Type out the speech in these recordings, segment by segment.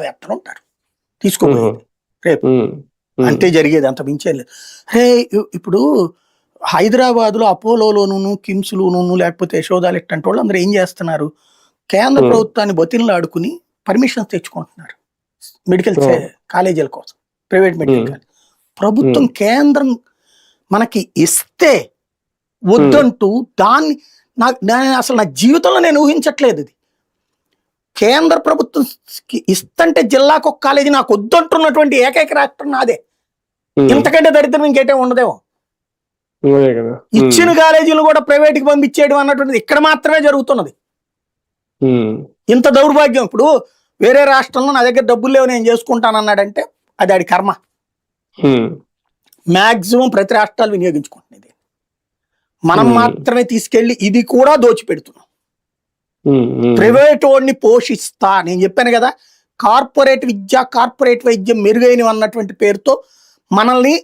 వేత్తలు ఉంటారు. తీసుకోపోయి రేపు. అంతే జరిగేది అంత మించే లేదు. రే ఇప్పుడు హైదరాబాద్లో అపోలోలోను కిమ్స్లోను లేకపోతే యశోదాలు ఇట్టంటి వాళ్ళు అందరూ ఏం చేస్తున్నారు? కేంద్ర. ప్రభుత్వాన్ని బతిన్లు ఆడుకుని పర్మిషన్స్ తెచ్చుకుంటున్నారు. మెడికల్. కాలేజీల కోసం ప్రైవేట్ మెడికల్. కాలేజ్. ప్రభుత్వం కేంద్రం మనకి ఇస్తే వద్దంటూ దాన్ని నాకు నేను అసలు నా జీవితంలో నేను ఊహించట్లేదు ఇది. కేంద్ర ప్రభుత్వం ఇస్తంటే జిల్లాకు ఒక కాలేజీ నాకు వద్దంటున్నటువంటి ఏకైక రాష్ట్రం నాదే. ఇంతకంటే దరిద్రం ఇంకేటే ఉండదేమో. ఇచ్చిన కాలేజీలు కూడా ప్రైవేట్కి పంపించేయడం అన్నటువంటిది ఇక్కడ మాత్రమే జరుగుతున్నది. ఇంత దౌర్భాగ్యం. ఇప్పుడు వేరే రాష్ట్రంలో నా దగ్గర డబ్బులు లేవు నేను చేసుకుంటాను అన్నాడంటే అది ఆడి కర్మ. మాక్సిమం ప్రతి రాష్ట్రాలు వినియోగించుకుంటున్నది. మనం. మాత్రమే తీసుకెళ్ళి ఇది కూడా దోచిపెడుతున్నాం. ప్రైవేట్ వాడిని పోషిస్తా. నేను చెప్పాను కదా కార్పొరేట్ విద్య కార్పొరేట్ వైద్యం మెరుగైనవి అన్నటువంటి పేరుతో మనల్ని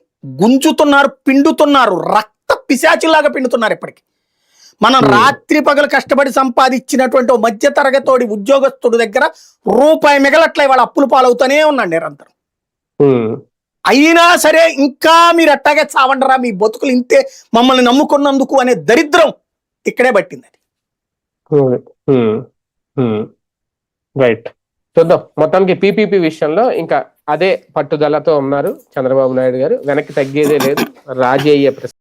గుంజుతున్నారు పిండుతున్నారు రక్త పిశాచిలాగా పిండుతున్నారు ఇప్పటికి. మనం. రాత్రి పగలు కష్టపడి సంపాదించినటువంటి ఓ మధ్య తరగతోడి ఉద్యోగస్తుడి దగ్గర రూపాయి మిగలట్లే వాళ్ళ అప్పులు పాలవుతూనే ఉన్నాడు నిరంతరం. అయినా సరే ఇంకా మీరు అట్టాగే చావండరా మీ బతుకులు ఇంతే మమ్మల్ని నమ్ముకున్నందుకు అనే దరిద్రం ఇక్కడే పట్టింది అదే, um, um, Hmm. Hmm. Hmm. Right చూద్దాం. మొత్తానికి పీపీపీ విషయంలో ఇంకా అదే పట్టుదలతో ఉన్నారు చంద్రబాబు నాయుడు గారు. వెనక్కి తగ్గేదే లేదు. రాజీ అయ్యే ప్రశ్న.